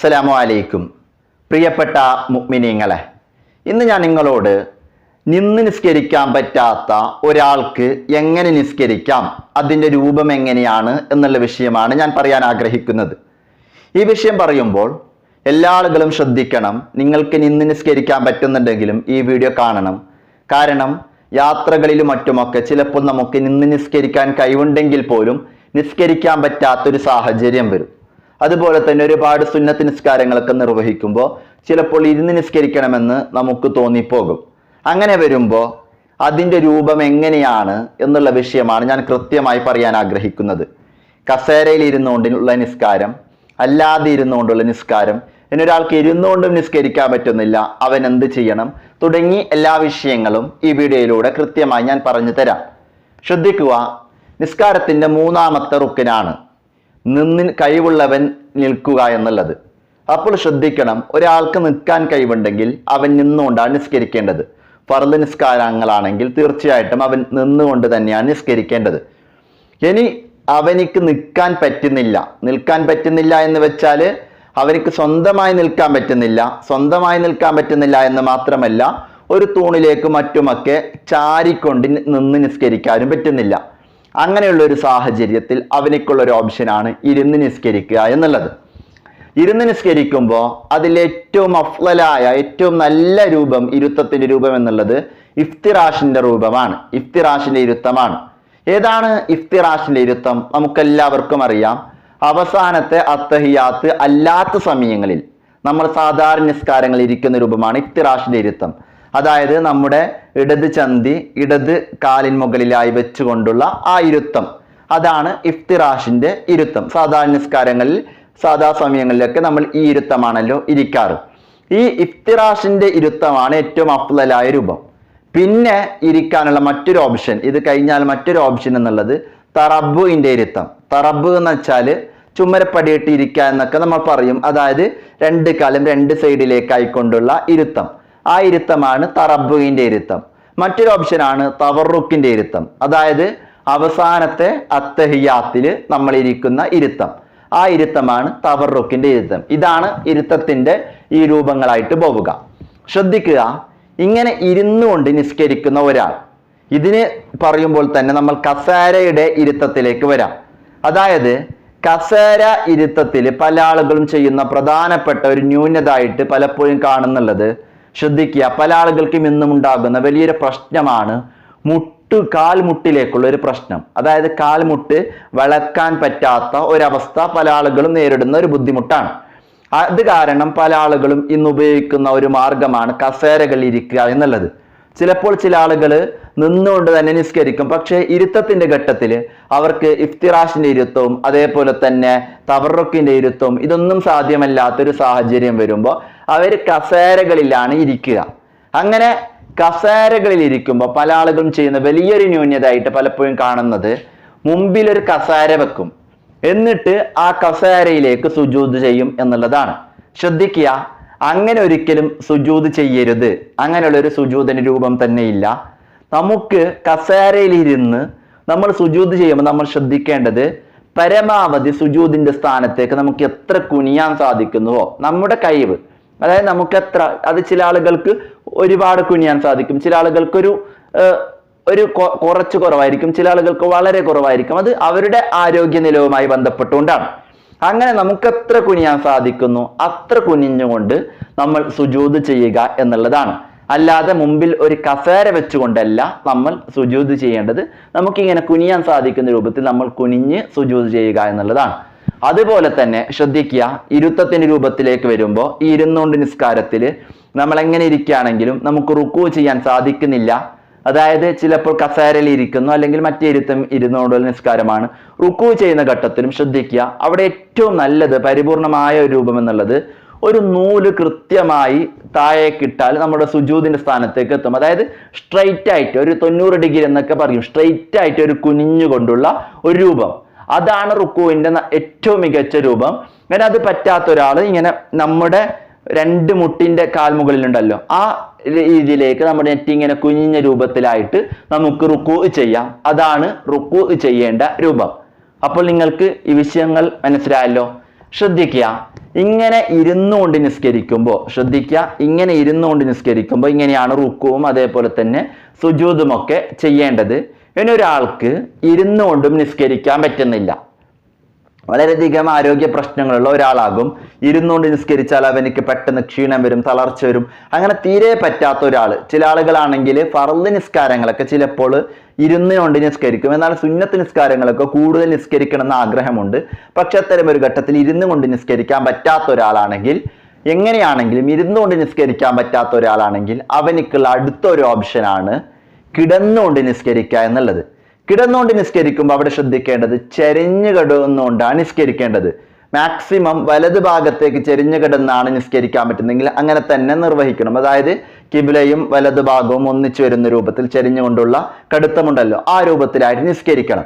അസ്സലാമു അലൈക്കും. പ്രിയപ്പെട്ട മുഅ്മിനീങ്ങളെ ഇന്ന് ഞാൻ നിങ്ങളോട് നിന്ന് നിസ്കരിക്കാൻ പറ്റാത്ത ഒരാൾക്ക് എങ്ങനെ നിസ്കരിക്കാം അതിന്റെ രൂപം എങ്ങനെയാണ് എന്നുള്ള വിഷയമാണ് ഞാൻ പറയാൻ ആഗ്രഹിക്കുന്നത്. ഈ വിഷയം പറയുമ്പോൾ എല്ലാ ആളുകളും ശ്രദ്ധിക്കണം നിങ്ങൾക്ക് നിന്ന് നിസ്കരിക്കാൻ പറ്റുന്നുണ്ടെങ്കിലും ഈ വീഡിയോ കാണണം. കാരണം യാത്രകളിലും മറ്റുമൊക്കെ ചിലപ്പോൾ നമുക്ക് നിന്ന് നിസ്കരിക്കാൻ കഴിവുണ്ടെങ്കിൽ പോലും നിസ്കരിക്കാൻ പറ്റാത്തൊരു സാഹചര്യം വരും. അതുപോലെ തന്നെ ഒരുപാട് സുന്നത്ത് നിസ്കാരങ്ങളൊക്കെ നിർവഹിക്കുമ്പോൾ ചിലപ്പോൾ ഇരുന്ന് നിസ്കരിക്കണമെന്ന് നമുക്ക് തോന്നിപ്പോകും. അങ്ങനെ വരുമ്പോൾ അതിന്റെ രൂപം എങ്ങനെയാണ് എന്നുള്ള വിഷയമാണ് ഞാൻ കൃത്യമായി പറയാൻ ആഗ്രഹിക്കുന്നത്. കസേരയിൽ ഇരുന്നുകൊണ്ടുള്ള നിസ്കാരം അല്ലാതെ ഇരുന്നുകൊണ്ടുള്ള നിസ്കാരം ഇനി ഒരാൾക്ക് ഇരുന്നുകൊണ്ടും നിസ്കരിക്കാൻ പറ്റുന്നില്ല അവൻ എന്ത് ചെയ്യണം തുടങ്ങി എല്ലാ വിഷയങ്ങളും ഈ വീഡിയോയിലൂടെ കൃത്യമായി ഞാൻ പറഞ്ഞു തരാം. ശ്രദ്ധിക്കുക നിസ്കാരത്തിന്റെ മൂന്നാമത്തെ റുക്കിനാണ്. നിന്ന് കഴിവുള്ളവൻ നിൽക്കുക എന്നുള്ളത്. അപ്പോൾ ശ്രദ്ധിക്കണം ഒരാൾക്ക് നിൽക്കാൻ കഴിവുണ്ടെങ്കിൽ അവൻ നിന്നുകൊണ്ടാണ് നിസ്കരിക്കേണ്ടത്. ഫർദ് നിസ്കാരങ്ങളാണെങ്കിൽ തീർച്ചയായിട്ടും അവൻ നിന്നുകൊണ്ട് തന്നെയാണ് നിസ്കരിക്കേണ്ടത്. ഇനി അവനിക്ക് നിൽക്കാൻ പറ്റുന്നില്ല. നിൽക്കാൻ പറ്റുന്നില്ല എന്ന് വെച്ചാൽ അവനിക്ക് സ്വന്തമായി നിൽക്കാൻ പറ്റുന്നില്ല. സ്വന്തമായി നിൽക്കാൻ പറ്റുന്നില്ല എന്ന് മാത്രമല്ല ഒരു തൂണിലേക്ക് മറ്റുമൊക്കെ ചാരിക്കൊണ്ട് നിന്ന് നിസ്കരിക്കാനും പറ്റുന്നില്ല. അങ്ങനെയുള്ള ഒരു സാഹചര്യത്തിൽ അവനിക്കുള്ള ഒരു ഓപ്ഷനാണ് ഇരുന്ന് നിസ്കരിക്കുക എന്നുള്ളത്. ഇരുന്ന് നിസ്കരിക്കുമ്പോൾ അതിൽ ഏറ്റവും അഫ്ലലായ ഏറ്റവും നല്ല രൂപം ഇരുത്തത്തിന്റെ രൂപം എന്നുള്ളത് ഇഫ്തിറാഷിന്റെ രൂപമാണ്. ഇഫ്തിറാഷിന്റെ ഇരുത്തമാണ്. ഏതാണ് ഇഫ്തിറാഷിന്റെ ഇരുത്തം? നമുക്കെല്ലാവർക്കും അറിയാം. അവസാനത്തെ അത്തഹിയാത്ത് അല്ലാത്ത സമയങ്ങളിൽ നമ്മൾ സാധാരണ നിസ്കാരങ്ങളിൽ ഇരിക്കുന്ന രൂപമാണ് ഇഫ്തിറാഷിന്റെ ഇരുത്തം. അതായത് നമ്മുടെ ഇടത് ചന്തി ഇടത് കാലിൻ മുകളിലായി വെച്ചുകൊണ്ടുള്ള ആ ഇരുത്തം. അതാണ് ഇഫ്തിറാഷിന്റെ ഇരുത്തം. സാധാരണ നിസ്കാരങ്ങളിൽ സാധാ സമയങ്ങളിലൊക്കെ നമ്മൾ ഈ ഇരുത്തമാണല്ലോ ഇരിക്കാറ്. ഈ ഇഫ്തിറാഷിന്റെ ഇരുത്തമാണ് ഏറ്റവും അഫ്ലലായ രൂപം. പിന്നെ ഇരിക്കാനുള്ള മറ്റൊരു ഓപ്ഷൻ ഇത് കഴിഞ്ഞാൽ മറ്റൊരു ഓപ്ഷൻ എന്നുള്ളത് തറബുവിന്റെ ഇരുത്തം. തറബ് എന്ന് വെച്ചാൽ ചുമരപ്പടിയിട്ട് ഇരിക്കുക എന്നൊക്കെ നമ്മൾ പറയും. അതായത് രണ്ട് കാലം രണ്ട് സൈഡിലേക്കായിക്കൊണ്ടുള്ള ഇരുത്തം. ആ ഇരുത്തമാണ് തറബുവിന്റെ ഇരുത്തം. മറ്റൊരു ഓപ്ഷനാണ് തവറുക്കിന്റെ ഇരുത്തം. അതായത് അവസാനത്തെ അത്തഹിയാത്തിൽ നമ്മൾ ഇരിക്കുന്ന ഇരുത്തം. ആ ഇരുത്തമാണ് തവറുക്കിന്റെ ഇരുത്തം. ഇതാണ് ഇരുത്തത്തിന്റെ ഈ രൂപങ്ങളായിട്ട് പോവുക. ശ്രദ്ധിക്കുക ഇങ്ങനെ ഇരുന്നു കൊണ്ട് നിസ്കരിക്കുന്ന ഒരാൾ. ഇതിന് പറയുമ്പോൾ തന്നെ നമ്മൾ കസേരയുടെ ഇരുത്തത്തിലേക്ക് വരാം. അതായത് കസേര ഇരുത്തത്തിൽ പല ആളുകളും ചെയ്യുന്ന പ്രധാനപ്പെട്ട ഒരു ന്യൂനതായിട്ട് പലപ്പോഴും കാണുന്നുള്ളത് ശ്രദ്ധിക്കുക. പല ആളുകൾക്കും ഇന്നും ഉണ്ടാകുന്ന വലിയൊരു പ്രശ്നമാണ് മുട്ട് കാൽമുട്ടിലേക്കുള്ള ഒരു പ്രശ്നം. അതായത് കാൽമുട്ട് വളക്കാൻ പറ്റാത്ത ഒരവസ്ഥ പല ആളുകളും നേരിടുന്ന ഒരു ബുദ്ധിമുട്ടാണ്. അത് കാരണം പല ആളുകളും ഇന്ന് ഉപയോഗിക്കുന്ന ഒരു മാർഗമാണ് കസേരകളിൽ ഇരിക്കുക എന്നുള്ളത്. ചിലപ്പോൾ ചില ആളുകൾ നിന്നുകൊണ്ട് തന്നെ നിസ്കരിക്കും. പക്ഷേ ഇരുത്തത്തിന്റെ ഘട്ടത്തിൽ അവർക്ക് ഇഫ്തിറാഷിന്റെ ഇരുത്തവും അതേപോലെ തന്നെ തവറക്കിന്റെ ഇരുത്തവും ഇതൊന്നും സാധ്യമല്ലാത്തൊരു സാഹചര്യം വരുമ്പോൾ അവർ കസേരകളിലാണ് ഇരിക്കുക. അങ്ങനെ കസേരകളിൽ ഇരിക്കുമ്പോൾ പല ആളുകളും ചെയ്യുന്ന വലിയൊരു ന്യൂനതയായിട്ട് പലപ്പോഴും കാണുന്നത് മുമ്പിലൊരു കസേര വെക്കും. എന്നിട്ട് ആ കസേരയിലേക്ക് സുജൂത് ചെയ്യും എന്നുള്ളതാണ്. ശ്രദ്ധിക്കുക അങ്ങനെ ഒരിക്കലും സുജൂത് ചെയ്യരുത്. അങ്ങനെയുള്ള ഒരു സുജൂതിന് രൂപം തന്നെയില്ല. നമുക്ക് കസേരയിലിരുന്ന് നമ്മൾ സുജൂത് ചെയ്യുമ്പോൾ നമ്മൾ ശ്രദ്ധിക്കേണ്ടത് പരമാവധി സുജൂതിന്റെ സ്ഥാനത്തേക്ക് നമുക്ക് എത്ര കുനിയാൻ സാധിക്കുന്നുവോ? നമ്മുടെ കഴിവ്. അതായത് നമുക്ക് എത്ര അത് ചില ആളുകൾക്ക് ഒരുപാട് കുനിയാൻ സാധിക്കും. ചില ആളുകൾക്ക് ഒരു ഒരു കുറച്ച് കുറവായിരിക്കും. ചില ആളുകൾക്ക് വളരെ കുറവായിരിക്കും. അത് അവരുടെ ആരോഗ്യ നിലവുമായി ബന്ധപ്പെട്ടുകൊണ്ടാണ്. അങ്ങനെ നമുക്ക് എത്ര കുനിയാൻ സാധിക്കുന്നു അത്ര കുനിഞ്ഞുകൊണ്ട് നമ്മൾ സുജൂത് ചെയ്യുക എന്നുള്ളതാണ്. അല്ലാതെ മുമ്പിൽ ഒരു കസേര വെച്ചുകൊണ്ടല്ല നമ്മൾ സുജൂത് ചെയ്യേണ്ടത്. നമുക്കിങ്ങനെ കുനിയാൻ സാധിക്കുന്ന രൂപത്തിൽ നമ്മൾ കുനിഞ്ഞ് സുജൂത് ചെയ്യുക എന്നുള്ളതാണ്. അതുപോലെ തന്നെ ശ്രദ്ധിക്കുക ഇരുത്തത്തിന്റെ രൂപത്തിലേക്ക് വരുമ്പോൾ ഈ ഇരുന്നുകൊണ്ട് നിസ്കാരത്തിൽ നമ്മൾ എങ്ങനെ ഇരിക്കുകയാണെങ്കിലും നമുക്ക് റുക്കു ചെയ്യാൻ സാധിക്കുന്നില്ല. അതായത് ചിലപ്പോൾ കസേരയിൽ ഇരിക്കുന്നു അല്ലെങ്കിൽ മറ്റേ ഇരുത്തം ഇരുന്നുകൊണ്ടുള്ള നിസ്കാരമാണ്. റുക്കു ചെയ്യുന്ന ഘട്ടത്തിലും ശ്രദ്ധിക്കുക. അവിടെ ഏറ്റവും നല്ലത് പരിപൂർണമായ ഒരു രൂപം എന്നുള്ളത് ഒരു നൂൽ കൃത്യമായി താഴേക്കിട്ടാൽ നമ്മുടെ സുജൂതിന്റെ സ്ഥാനത്തേക്ക് എത്തും. അതായത് സ്ട്രൈറ്റ് ആയിട്ട് ഒരു തൊണ്ണൂറ് ഡിഗ്രി എന്നൊക്കെ പറയും. സ്ട്രൈറ്റ് ആയിട്ട് ഒരു കുനിഞ്ഞുകൊണ്ടുള്ള ഒരു രൂപം. അതാണ് റുക്കുവിന്റെ ഏറ്റവും മികച്ച രൂപം. അങ്ങനെ അത് പറ്റാത്ത ഒരാൾ ഇങ്ങനെ നമ്മുടെ രണ്ട് മുട്ടിന്റെ കാൽമുകളിലുണ്ടല്ലോ ആ രീതിയിലേക്ക് നമ്മുടെ നെറ്റ് ഇങ്ങനെ കുഞ്ഞ രൂപത്തിലായിട്ട് നമുക്ക് റുക്കു ചെയ്യാം. അതാണ് റുക്കു ചെയ്യേണ്ട രൂപം. അപ്പോൾ നിങ്ങൾക്ക് ഈ വിഷയങ്ങൾ മനസ്സിലായല്ലോ? ശ്രദ്ധിക്കുക. ഇങ്ങനെ ഇരുന്നു കൊണ്ട് നിസ്കരിക്കുമ്പോൾ ശ്രദ്ധിക്കുക. ഇങ്ങനെ ഇരുന്നു കൊണ്ട് നിസ്കരിക്കുമ്പോൾ ഇങ്ങനെയാണ് റുക്കുവും അതേപോലെ തന്നെ സുജൂതുമൊക്കെ ചെയ്യേണ്ടത്. ഇനി ഒരാൾക്ക് ഇരുന്നു കൊണ്ടും നിസ്കരിക്കാൻ പറ്റുന്നില്ല. വളരെയധികം ആരോഗ്യ പ്രശ്നങ്ങളുള്ള ഒരാളാകും. ഇരുന്നുകൊണ്ട് നിസ്കരിച്ചാൽ അവനിക്ക് പെട്ടെന്ന് ക്ഷീണം വരും തളർച്ച വരും. അങ്ങനെ തീരെ പറ്റാത്ത ഒരാൾ ചില ആളുകളാണെങ്കിൽ ഫറൽ നിസ്കാരങ്ങളൊക്കെ ചിലപ്പോൾ ഇരുന്നുകൊണ്ട് നിസ്കരിക്കും. എന്നാൽ സുന്നത്ത് നിസ്കാരങ്ങളൊക്കെ കൂടുതൽ നിസ്കരിക്കണം എന്ന ആഗ്രഹമുണ്ട്. പക്ഷെ അത്തരം ഒരു ഘട്ടത്തിൽ ഇരുന്നു കൊണ്ട് നിസ്കരിക്കാൻ പറ്റാത്ത ഒരാളാണെങ്കിൽ എങ്ങനെയാണെങ്കിലും ഇരുന്നുകൊണ്ട് നിസ്കരിക്കാൻ പറ്റാത്ത ഒരാളാണെങ്കിൽ അവനിക്കുള്ള അടുത്തൊരു ഓപ്ഷനാണ് കിടന്നുകൊണ്ട് നിസ്കരിക്കുക എന്നുള്ളത്. കിടന്നുകൊണ്ട് നിസ്കരിക്കുമ്പോൾ അവിടെ ശ്രദ്ധിക്കേണ്ടത് ചെരിഞ്ഞു കിടന്നുകൊണ്ടാണ് നിസ്കരിക്കേണ്ടത്. മാക്സിമം വലത് ഭാഗത്തേക്ക് ചെരിഞ്ഞു കിടന്നാണ് നിസ്കരിക്കാൻ പറ്റുന്നെങ്കിൽ അങ്ങനെ തന്നെ നിർവഹിക്കണം. അതായത് കിബിലയും വലത് ഭാഗവും ഒന്നിച്ചു വരുന്ന രൂപത്തിൽ ചെരിഞ്ഞുകൊണ്ടുള്ള കടുത്തമുണ്ടല്ലോ ആ രൂപത്തിലായിട്ട് നിസ്കരിക്കണം.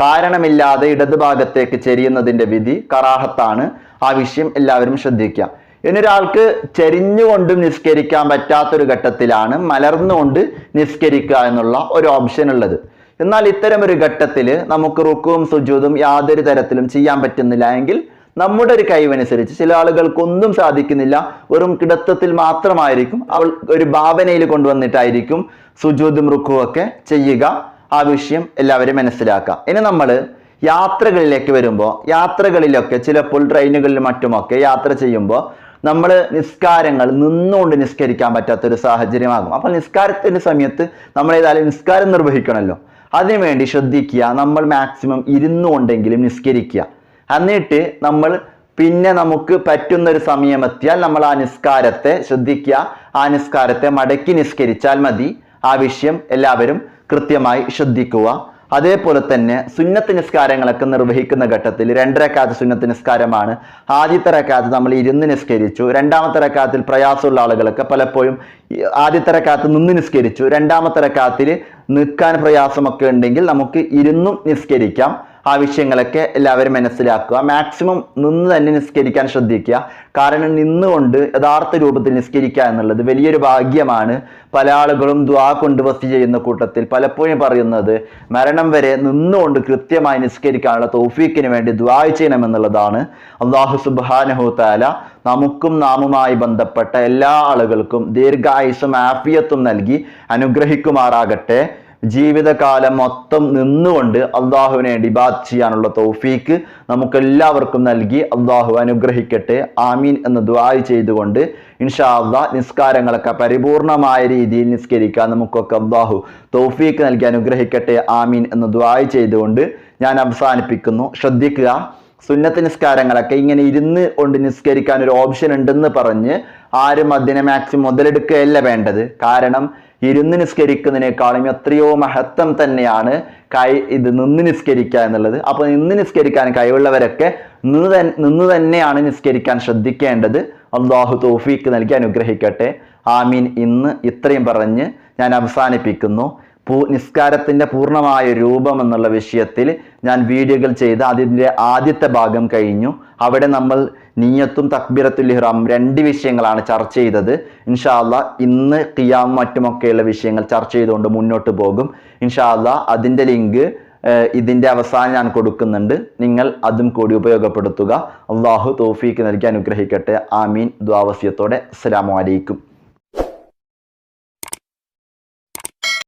കാരണമില്ലാതെ ഇടത് ഭാഗത്തേക്ക് ചെരിയുന്നതിന്റെ വിധി കറാഹത്താണ്. ആ വിഷയം എല്ലാവരും ശ്രദ്ധിക്കുക. ഇനി ഒരാൾക്ക് ചെരിഞ്ഞുകൊണ്ടും നിസ്കരിക്കാൻ പറ്റാത്തൊരു ഘട്ടത്തിലാണ് മലർന്നുകൊണ്ട് നിസ്കരിക്കുക എന്നുള്ള ഒരു ഓപ്ഷൻ ഉള്ളത്. എന്നാൽ ഇത്തരം ഒരു ഘട്ടത്തിൽ നമുക്ക് റുക്കുവും സുജൂതും യാതൊരു തരത്തിലും ചെയ്യാൻ പറ്റുന്നില്ല എങ്കിൽ നമ്മുടെ ഒരു കഴിവനുസരിച്ച് ചില ആളുകൾക്കൊന്നും സാധിക്കുന്നില്ല. വെറും കിടത്തത്തിൽ മാത്രമായിരിക്കും. അവൾ ഒരു ഭാവനയിൽ കൊണ്ടുവന്നിട്ടായിരിക്കും സുജൂതും റുക്കുവും ഒക്കെ ചെയ്യുക. ആ വിഷയം എല്ലാവരും മനസ്സിലാക്കുക. ഇനി നമ്മൾ യാത്രകളിലേക്ക് വരുമ്പോൾ യാത്രകളിലൊക്കെ ചിലപ്പോൾ ട്രെയിനുകളിലും മറ്റുമൊക്കെ യാത്ര ചെയ്യുമ്പോൾ നമ്മൾ നിസ്കാരങ്ങൾ നിന്നുകൊണ്ട് നിസ്കരിക്കാൻ പറ്റാത്തൊരു സാഹചര്യമാകും. അപ്പോൾ നിസ്കാരത്തിന്റെ സമയത്ത് നമ്മൾ ഏതായാലും നിസ്കാരം നിർവഹിക്കണമല്ലോ. അതിനുവേണ്ടി ശ്രദ്ധിക്കുക നമ്മൾ മാക്സിമം ഇരുന്നുകൊണ്ടെങ്കിലും നിസ്കരിക്കുക. എന്നിട്ട് നമ്മൾ പിന്നെ നമുക്ക് പറ്റുന്ന ഒരു സമയമെത്തിയാൽ നമ്മൾ ആ നിസ്കാരത്തെ ശ്രദ്ധിക്കുക. ആ നിസ്കാരത്തെ മടക്കി നിസ്കരിച്ചാൽ മതി. ആ വിഷയം എല്ലാവരും കൃത്യമായി ശ്രദ്ധിക്കുക. അതേപോലെ തന്നെ സുന്നത്ത് നിസ്കാരങ്ങളൊക്കെ നിർവഹിക്കുന്ന ഘട്ടത്തിൽ രണ്ടരക്കാത്ത് സുന്നത്ത് നിസ്കാരമാണ്. ആദ്യത്തെ രക്കാത്ത് നമ്മൾ ഇരുന്ന് നിസ്കരിച്ചു. രണ്ടാമത്തെ രക്കാത്തിൽ പ്രയാസമുള്ള ആളുകളൊക്കെ പലപ്പോഴും ആദ്യത്തെ രക്കാത്ത് നിന്ന് നിസ്കരിച്ചു. രണ്ടാമത്തെ രക്കാത്തിൽ നിൽക്കാൻ പ്രയാസമൊക്കെ ഉണ്ടെങ്കിൽ നമുക്ക് ഇരുന്നും നിസ്കരിക്കാം. ആ വിഷയങ്ങളൊക്കെ എല്ലാവരും മനസ്സിലാക്കുക. മാക്സിമം നിന്ന് തന്നെ നിസ്കരിക്കാൻ ശ്രദ്ധിക്കുക. കാരണം നിന്നുകൊണ്ട് യഥാർത്ഥ രൂപത്തിൽ നിസ്കരിക്കുക എന്നുള്ളത് വലിയൊരു ഭാഗ്യമാണ്. പല ആളുകളും ദ്വാ കൊണ്ട് വസ്തി ചെയ്യുന്ന കൂട്ടത്തിൽ പലപ്പോഴും പറയുന്നത് മരണം വരെ നിന്നുകൊണ്ട് കൃത്യമായി നിസ്കരിക്കാനുള്ള തൗഫീക്കിന് വേണ്ടി ദ്വാ ചെയ്യണമെന്നുള്ളതാണ് അള്ളാഹു സുബാനഹു താല നമുക്കും നാമുമായി ബന്ധപ്പെട്ട എല്ലാ ആളുകൾക്കും ദീർഘായുസും ആഫിയത്തും നൽകി അനുഗ്രഹിക്കുമാറാകട്ടെ. ജീവിതകാലം മൊത്തം നിന്നുകൊണ്ട് അള്ളാഹുവിനെ ഡിബാത്ത് ചെയ്യാനുള്ള തൗഫീക്ക് നമുക്ക് എല്ലാവർക്കും നൽകി അള്ളാഹു അനുഗ്രഹിക്കട്ടെ. ആമീൻ എന്ന് ദ്വായ് ചെയ്തുകൊണ്ട് ഇൻഷാ അള്ളാഹ് നിസ്കാരങ്ങളൊക്കെ പരിപൂർണമായ രീതിയിൽ നിസ്കരിക്കാൻ നമുക്കൊക്കെ അള്ളാഹു തൗഫീക്ക് നൽകി അനുഗ്രഹിക്കട്ടെ. ആമീൻ എന്ന് ദ്വായ് ചെയ്തുകൊണ്ട് ഞാൻ അവസാനിപ്പിക്കുന്നു. ശ്രദ്ധിക്കുക സുന്നത്ത് നിസ്കാരങ്ങളൊക്കെ ഇങ്ങനെ ഇരുന്ന് കൊണ്ട് നിസ്കരിക്കാൻ ഒരു ഓപ്ഷൻ ഉണ്ടെന്ന് പറഞ്ഞ് ആരും അതിനെ മാക്സിമം മുതലെടുക്കുകയല്ല വേണ്ടത്. കാരണം ഇരുന്ന് നിസ്കരിക്കുന്നതിനേക്കാളും എത്രയോ മഹത്വം തന്നെയാണ് കൈ ഇത് നിന്ന് നിസ്കരിക്കുക എന്നുള്ളത്. അപ്പോൾ നിന്ന് നിസ്കരിക്കാൻ കഴിവുള്ളവരൊക്കെ നിന്ന് നിന്ന് തന്നെയാണ് നിസ്കരിക്കാൻ ശ്രദ്ധിക്കേണ്ടത്. അള്ളാഹു തോഫീക്ക് നൽകി അനുഗ്രഹിക്കട്ടെ. ആമീൻ. ഇന്ന് ഇത്രയും പറഞ്ഞ് ഞാൻ അവസാനിപ്പിക്കുന്നു. പൂ നിസ്കാരത്തിന്റെ പൂർണമായ രൂപം എന്നുള്ള വിഷയത്തിൽ ഞാൻ വീഡിയോകൾ ചെയ്ത് അതിന്റെ ആദ്യത്തെ ഭാഗം കഴിഞ്ഞു. അവിടെ നമ്മൾ നീയത്തും തക്ബീറത്തുൽ ഇഹ്റാം രണ്ട് വിഷയങ്ങളാണ് ചർച്ച ചെയ്തത്. ഇൻഷാ അല്ലാ ഇന്ന് ഖിയാം മറ്റുമൊക്കെയുള്ള വിഷയങ്ങൾ ചർച്ച ചെയ്തുകൊണ്ട് മുന്നോട്ട് പോകും. ഇൻഷാ അല്ലാ അതിന്റെ ലിങ്ക് ഇതിന്റെ അവസാനം ഞാൻ കൊടുക്കുന്നുണ്ട്. നിങ്ങൾ അതും കൂടി ഉപയോഗപ്പെടുത്തുക. അള്ളാഹു തോഫീക്ക് നൽകി അനുഗ്രഹിക്കട്ടെ. ആമീൻ. ദ്വാവസ്യത്തോടെ അസ്സലാമു അലൈക്കും.